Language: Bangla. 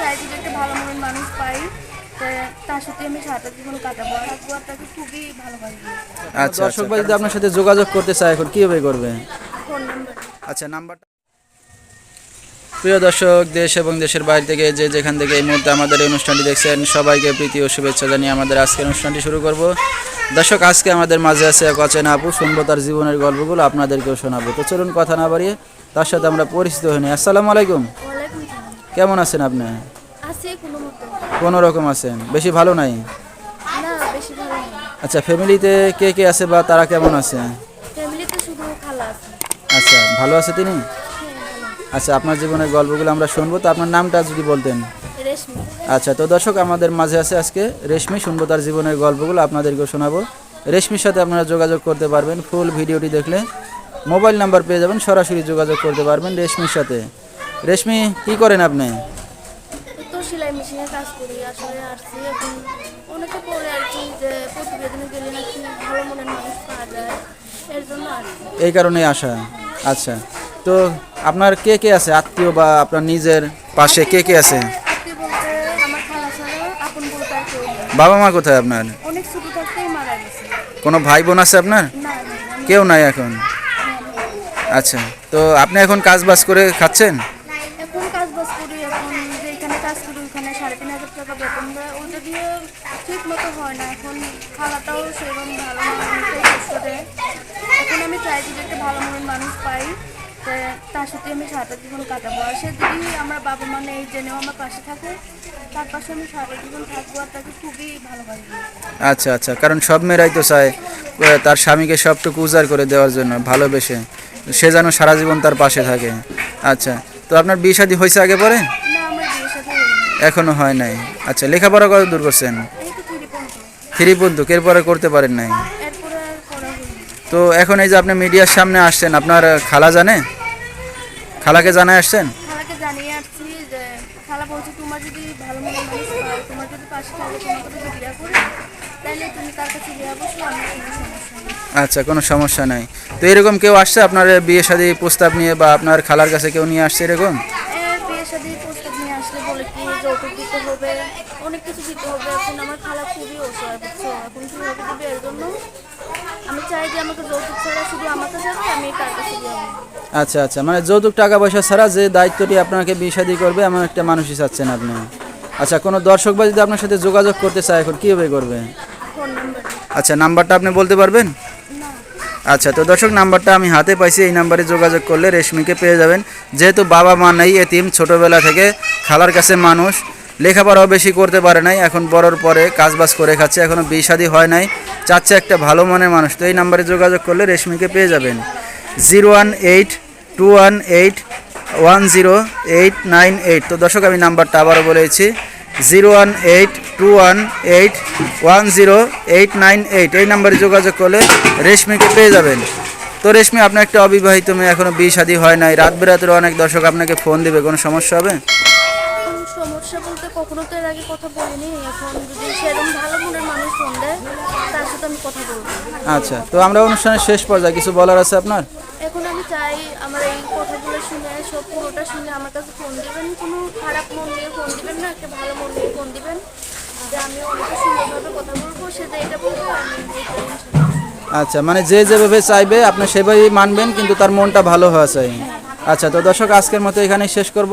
চাই যদি একটা ভালো মনের মানুষ পাই তার সাথে আমি সারাটা জীবন কাটাবো। থাকব আর খুবই ভালোবাসবো আচ্ছা দর্শক ভাই যদি আপনার সাথে যোগাযোগ করতে চায় এখন কীভাবে করবে? Phone number. আচ্ছা নাম্বারটা প্রিয় দর্শক দেশ এবং দেশের বাইরে থেকে যে যেখান থেকে এই মুহূর্তে আমাদের এই অনুষ্ঠানটি দেখছেন সবাইকে প্রীতি ও শুভেচ্ছা জানিয়ে আমাদের আজকের অনুষ্ঠানটি শুরু করব। দর্শক আজকে আমাদের মাঝে আছে এক অচেনা আপু শুনব তার জীবনের গল্পগুলো আপনাদেরকেও শোনাবো। তো চলুন কথা না বাড়িয়ে তার সাথে আমরা পরিচিত হইনি আসসালামু আলাইকুম। কেমন আছেন আপনি? আছে কোনো মতো। কোনো রকম আছেন? বেশি ভালো নাই? না বেশি ভালো না আচ্ছা ফ্যামিলিতে কে কে আছে বা তারা কেমন আছে? ফ্যামিলিতে শুধু খালা আছে। আচ্ছা ভালো আছে তিনি? হ্যাঁ আচ্ছা আপনার জীবনের গল্পগুলো আমরা শুনব। তো আপনার নামটা যদি বলতেন। রেশমি। আচ্ছা তো দর্শক আমাদের মাঝে আছে আজকে রেশমি। শুনব তার জীবনের গল্পগুলো আপনাদেরকেও শোনাবো। রেশমির সাথে আপনারা যোগাযোগ করতে পারবেন। ফুল ভিডিওটি দেখলে মোবাইল নাম্বার পেয়ে যাবেন। সরাসরি যোগাযোগ করতে পারবেন রেশমির সাথে। রেশমি কি করেন আপনি? তো সেলাই মেশিনে কাজ করি আসলে আসছি এখন। অনেকে পরে আর কি যে প্রতিবেদনে গেলে নাকি ভালো মনের মানুষ পাওয়া যায় এর জন্য আসছি এই কারণেই আসা। আচ্ছা। তো আপনার কে কে আছে? আত্মীয় বা আপনার নিজের পাশে কে কে আছে? সত্যি বলতে আমার খালা ছাড়া আপন বলতে আর কেউ নেই। বাবা মা কোথায় আপনার? অনেক ছোট থাকতেই মারা গেছে। কোনো ভাই বোন আছে আপনার? না না কেউ নাই এখন? আচ্ছা। তো আপনি এখন কাজ বাজ করে খাচ্ছেন এখন কাজ বাজ করি এখন ওখানে সাড়ে তিন হাজার টাকা বেতন দেয়। ওটা দিয়ে ঠিক মতো হয় না, এখন খাওয়াটাও সেরকম ভালো অনেকটাই দেয়। এখন আমি চাই যদি একটা ভালো মনের মানুষ পাই তার সাথে আমি সারাটা জীবন কাটাবো। আর সে যদি আমার বাবা মা নেই জেনেও আমার পাশে থাকে, তার পাশে আমি সারাটা জীবন থাকব আর তাকে খুবই ভালোবাসবো আচ্ছা আচ্ছা কারণ সব মেয়েরাই তো চায় তার স্বামীকে সবটুকু উজাড় করে দেওয়ার জন্য, ভালোবেসে। সে যেন সারা জীবন তার পাশে থাকে। আচ্ছা তো আপনার বিয়ে শাদী হয়েছে আগে পরে? সাথে হয়নি। এখনও হয় নাই। আচ্ছা লেখাপড়া কত দূর করছেন? থ্রি বন্ধু এরপরে করতে পারেন নাই। তো এখন এই যে আপনি মিডিয়ার সামনে আসছেন আপনার খালা জানে? খালাকে জানায় আসছেন? আচ্ছা কোনো সমস্যা নাই। তো এরকম কেউ আসছে আপনার বিয়ে শাদী প্রস্তাব নিয়ে বা আপনার খালার কাছে কেউ নিয়ে আসছে এরকম? বিয়ে শাদী প্রস্তাব নিয়ে আসলে বলে কি যৌতুক দিতে হবে অনেক কিছু দিতে হবে। এখন আমার খালা খুবই অসহায় বুঝছ? এখন কীভাবে দিবে এর জন্য? আমি চাই যে আমাকে যৌতুক ছাড়া শুধু আমার কাছে যাবে আমি তার কাছে আচ্ছা আচ্ছা। মানে যৌতুক টাকা পয়সা ছাড়া যে দায়িত্বটি আপনাকে বিয়ে করবে এমন একটা মানুষই চাচ্ছেন আপনি। আচ্ছা কোনো দর্শক বা যদি আপনার সাথে যোগাযোগ করতে চায় এখন কীভাবে করবে? আচ্ছা নাম্বারটা আপনি বলতে পারবেন? আচ্ছা তো দর্শক নাম্বারটা আমি হাতে পাইছি এই নাম্বারে যোগাযোগ করলে রেশমিকে পেয়ে যাবেন। যেহেতু বাবা মা নেই এতিম ছোটোবেলা থেকে খালার কাছে মানুষ লেখাপড়াও বেশি করতে পারে নাই, এখন বড়র পরে কাজবাজ করে খাচ্ছে এখনও বিয়ে শাদী হয় নাই, চাচ্ছে একটা ভালো মনের মানুষ, তো এই নাম্বারে যোগাযোগ করলে রেশমিকে পেয়ে যাবেন। Zero one eight two one eight one zero eight nine eight, তো দর্শক, আমি নাম্বারটা আবারও বলেছি, zero one eight two one eight one zero eight nine eight, এই নাম্বারে যোগাযোগ করলে রেশমিকে পেয়ে যাবেন। তো রেশমি আপনার একটা অবিবাহিত মেয়ে এখনও বিয়ে শাদী হয় নাই, রাত বেরাতের অনেক দর্শক আপনাকে ফোন দিবে, কোনো সমস্যা হবে? সমস্যা বলতে কখনো তো এর আগে কথা বলিনি। এখন যদি সেরকম ভালো মনের মানুষ ফোন দেয় তার সাথে আমি কথা বলব। আচ্ছা তো আমরা অনুষ্ঠানের শেষ পর্যায়ে কিছু বলার আছে আপনার? এখন আমি চাই আমার এই কথাগুলো শুনে সব পুরোটা শুনে আমার কাছে ফোন দিবেন। কোনো খারাপ মন নিয়ে ফোন দিবেন না একটা ভালো মন নিয়ে ফোন দিবেন। যে আমি অনেক সুন্দরভাবে কথা বলব সে যে এটা বলব আমি আচ্ছা মানে যে যেভাবে চাইবে আপনি সেভাবেই মানবেন কিন্তু তার মনটা ভালো হওয়া চাই। আচ্ছা তো দর্শক আজকের মতো এখানেই শেষ করব।